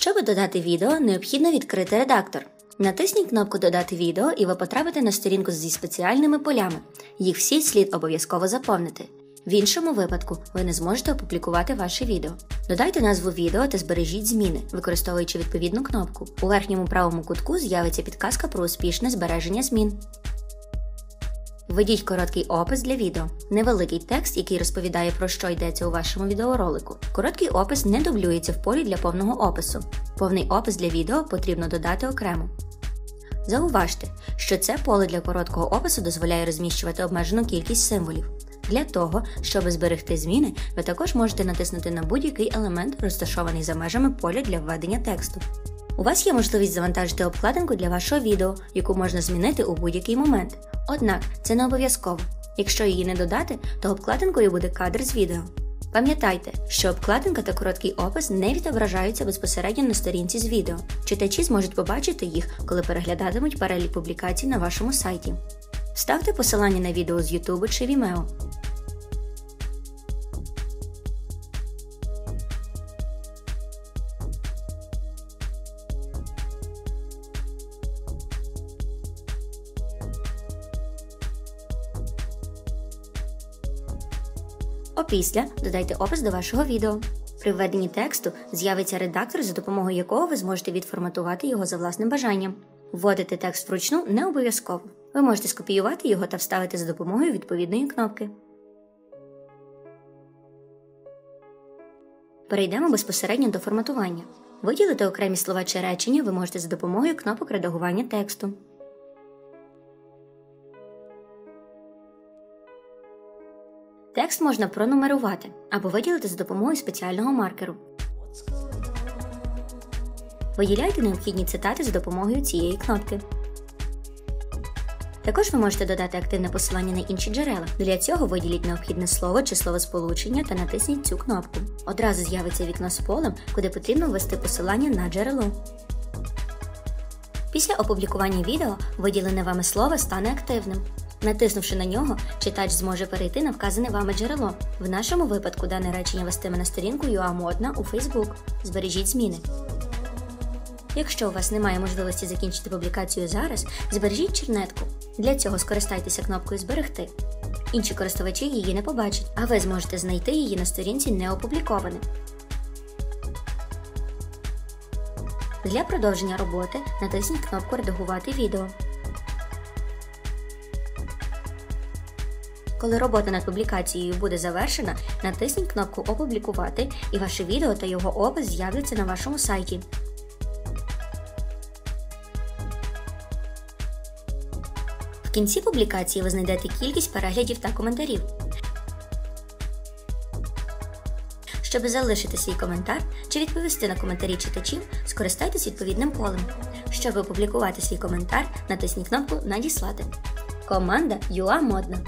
Щоб додати відео, необхідно відкрити редактор. Натисніть кнопку Додати відео і ви потрапите на сторінку зі спеціальними полями. Їх всі слід обов'язково заповнити. В іншому випадку ви не зможете опублікувати ваше відео. Додайте назву відео та збережіть зміни, використовуючи відповідну кнопку. У верхньому правому кутку з'явиться підказка про успішне збереження змін. Введіть короткий опис для відео, невеликий текст, який розповідає про що йдеться у вашому відеоролику. Короткий опис не дублюється в полі для повного опису. Повний опис для відео потрібно додати окремо. Зауважте, що це поле для короткого опису дозволяє розміщувати обмежену кількість символів. Для того, щоб зберегти зміни, ви також можете натиснути на будь-який елемент, розташований за межами поля для введення тексту. У вас є можливість завантажити обкладинку для вашого відео, яку можна змінити у будь-який момент. Однак це не обов'язково. Якщо її не додати, то обкладинкою буде кадр з відео. Пам'ятайте, що обкладинка та короткий опис не відображаються безпосередньо на сторінці з відео. Читачі зможуть побачити їх, коли переглядатимуть перелік публікацій на вашому сайті. Вставте посилання на відео з YouTube чи Vimeo. Опісля додайте опис до вашого відео. При введенні тексту з'явиться редактор, за допомогою якого ви зможете відформатувати його за власним бажанням. Вводити текст вручну не обов'язково. Ви можете скопіювати його та вставити за допомогою відповідної кнопки. Перейдемо безпосередньо до форматування. Виділити окремі слова чи речення ви можете за допомогою кнопок редагування тексту. Текст можна пронумерувати або виділити за допомогою спеціального маркеру. Виділяйте необхідні цитати за допомогою цієї кнопки. Також ви можете додати активне посилання на інші джерела. Для цього виділіть необхідне слово чи словосполучення та натисніть цю кнопку. Одразу з'явиться вікно з полем, куди потрібно ввести посилання на джерело. Після опублікування відео виділене вами слово стане активним. Натиснувши на нього, читач зможе перейти на вказане вами джерело. В нашому випадку дане речення вестиме на сторінку UA у Facebook. Збережіть зміни. Якщо у вас немає можливості закінчити публікацію зараз, збережіть чернетку. Для цього скористайтеся кнопкою Зберегти. Інші користувачі її не побачать, а ви зможете знайти її на сторінці неопублікованим. Для продовження роботи натисніть кнопку Редагувати відео. Коли робота над публікацією буде завершена, натисніть кнопку Опублікувати і ваше відео та його опис з'являться на вашому сайті. В кінці публікації ви знайдете кількість переглядів та коментарів. Щоб залишити свій коментар чи відповісти на коментарі читачів, скористайтесь відповідним полем. Щоб опублікувати свій коментар, натисніть кнопку Надіслати. Команда ЮА Модна.